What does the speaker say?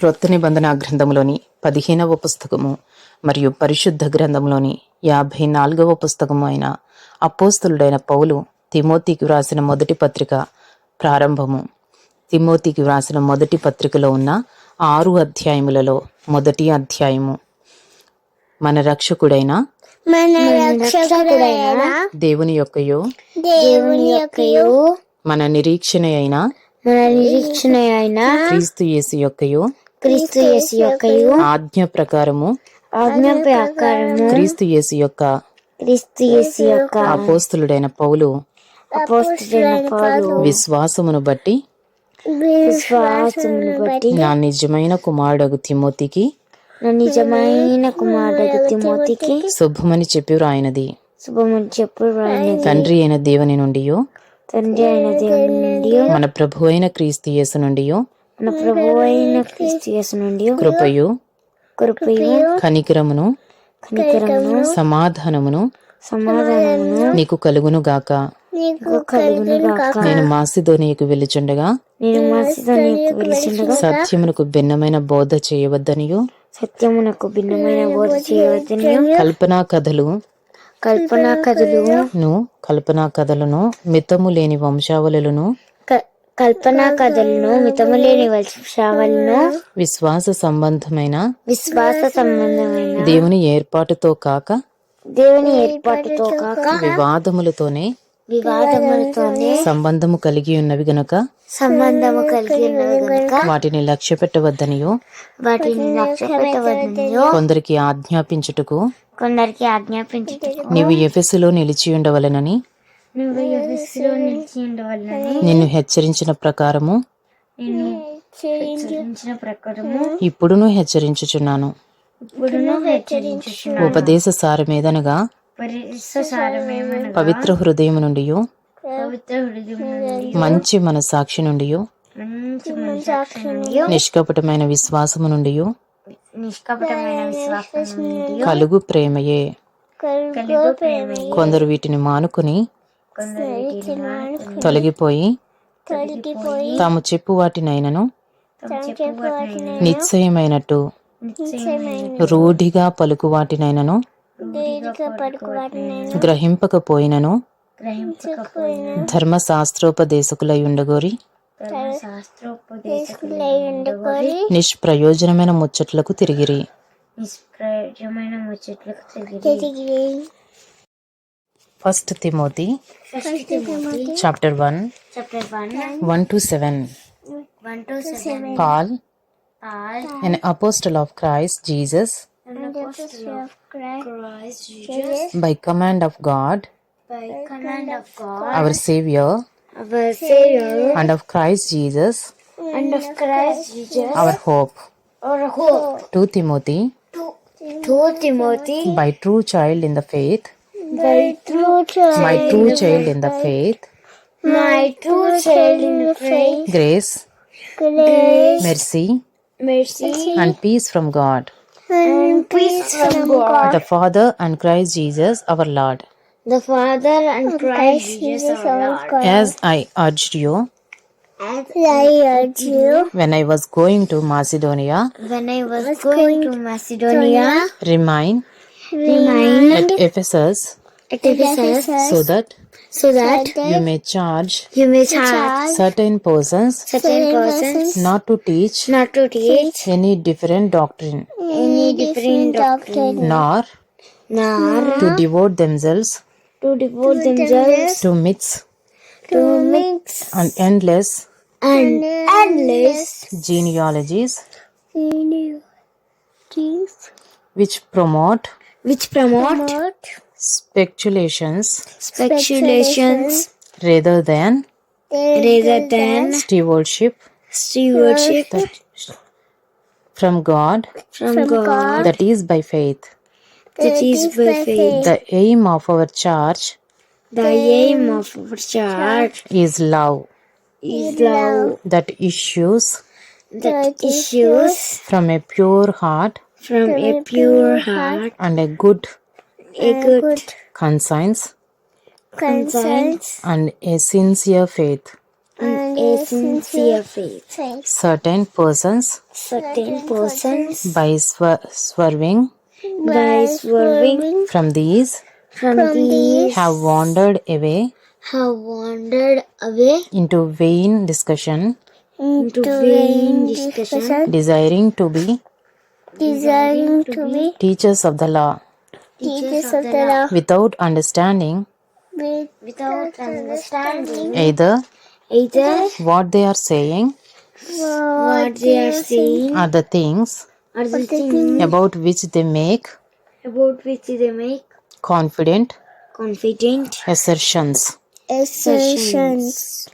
క్రొత్త నిబంధన గ్రంథంలోని పదిహేనవ పుస్తకము మరియు పరిశుద్ధ గ్రంథంలోని యాభై నాలుగవ పుస్తకము అయిన అపోస్తలుడైన పౌలు తిమోతికి వ్రాసిన మొదటి పత్రిక ప్రారంభము. తిమోతికి వ్రాసిన మొదటి పత్రికలో ఉన్న ఆరు అధ్యాయములలో మొదటి అధ్యాయము. మన రక్షకుడైన దేవుని యొక్కయో దేవుని యొక్కయు మన నిరీక్షణ అయిన మన నిరీక్షణ అయిన క్రీస్తు యేసు యొక్కయో క్రీస్తు యేసు యొక్కయు ఆజ్ఞ ప్రకారము ఆజ్ఞ ప్రకారము క్రీస్తు యేసు యొక్క క్రీస్తు యేసు యొక్క అపోస్తులుడైన పౌలు అపోస్తులైన పౌలు విశ్వాసమును బట్టి విశ్వాసమును బట్టి నా నిజమైన కుమారుడగు తిమోతికి నా నిజమైన కుమారుడు తిమోతికి శుభమని చెప్పి వ్రాయినది శుభమని చెప్పు రాయనది తండ్రి అయిన దేవుని నుండి తండ్రి అయిన దేవుని నుండి మన ప్రభు అయిన క్రీస్తు యేసు నుండి మన ప్రభు అయిన క్రీస్తు యేసు నుండి కృపయు కృపయు కనికరమును కనికరమును సమాధానమును సమాధానమును నీకు కలుగును గాక. నీకు కలుగును గాక. నేను మాసిదోనియకు వెళ్ళుచుండగా నేను మసితో నీకు వెలిసిండగా సత్యమునకు భిన్నమైన బోధ చేయవద్దనియు సత్యమునకు భిన్నమైన బోధ చేయవద్దని కల్పనా కథలు కల్పనా కథలు కల్పనా కథలను మితము లేని వంశావళులను కల్పనా కథలను మితము లేని వంశావళిను విశ్వాస సంబంధమైన విశ్వాస సంబంధమైన దేవుని ఏర్పాటుతో కాక దేవుని ఏర్పాటుతో కాక వివాదములతోనే వివాదములతోనే సంబంధము కలిగి ఉన్నవి గనుక సంబంధము కలిగి ఉన్నవి గనుక వాటిని లక్ష్య పెట్టవద్దనియో వాటిని లక్ష్య పెట్టవద్దనియో కొందరికి ఆజ్ఞాపించుటకు కొందరికి ఆజ్ఞాపించుటకు నీవు ఎఫెసులో నిలిచి ఉండవలెనని నువ్వు నిన్ను హెచ్చరించిన ప్రకారము నేను హెచ్చరించిన ప్రకారము ఇప్పుడును హెచ్చరించుచున్నాను. ఇప్పుడును హెచ్చరించుచున్నాను. ఉపదేశ సారమేదనగా పవిత్ర హృదయం నుండి పవిత్ర హృదయం నుండి మంచి మనసాక్షి నుండి మంచి మనసాక్షి నుండి నిష్కపటమైన విశ్వాసము నుండి నిష్కపటమైన విశ్వాసం నుండి కలుగు ప్రేమయే. కలుగు ప్రేమ కొందరు వీటిని మానుకుని కొందరు వీటిని మానుకుని తొలగిపోయి తాము చెప్పు వాటినైనను నిశ్చయమైనట్టు నిశ్చయమైన రూఢిగా పలుకు వాటినైనను గ్రహింపకపోయినను. ధర్మశాస్త్రోపదేశకులై ఉండగోరి. నిష్ప్రయోజనమైన ముచ్చట్లకు తిరిగిరి. నిష్ప్రయోజమైన ముచ్చట్లకు తిరిగి First Timothy, First Timothy. Chapter 1, chapter 1, 1 to 7. 1 to 7. Paul, Paul. An apostle of Christ Jesus, an apostle of Christ Jesus, by command of God, by command of God, our Savior, our Savior, and of Christ Jesus, and of Christ Jesus, our hope, our hope, to Timothy, to Timothy, by true child in the faith, by true child my true child in the faith. my true child in the faith. Grace. Grace. Mercy. Mercy. And peace from God. And peace from God. The Father and Christ Jesus our Lord. The Father and Christ Jesus our Lord. As I urged you as I urge you when I was going to Macedonia when I was going to Macedonia remain remain at Ephesus so that so that you may charge you may charge certain persons. certain persons. not to teach not to teach any different doctrine, any different doctrine. Nor nor to devote themselves to devote themselves to myths. To mix and endless and endless genealogies. things which promote which promote speculations. Speculations. Rather than rather than stewardship. stewardship. From God. From God. That is by faith. that is by faith. The aim of our church The aim of our church is love. is love. that issues that issues from a pure heart from a pure heart, and a good a good conscience conscience, and a sincere faith. and a sincere faith. Certain persons, Certain persons, by swer- swerving by swerving from these, from these, have wandered away have wandered away into vain discussion, into vain discussion, desiring to be desiring to be teachers of the law, teachers of the law. without understanding. Without understanding. Either either what they are saying what they are saying. or the things or the things. about which they make about which they make confident confident assertions. assertions.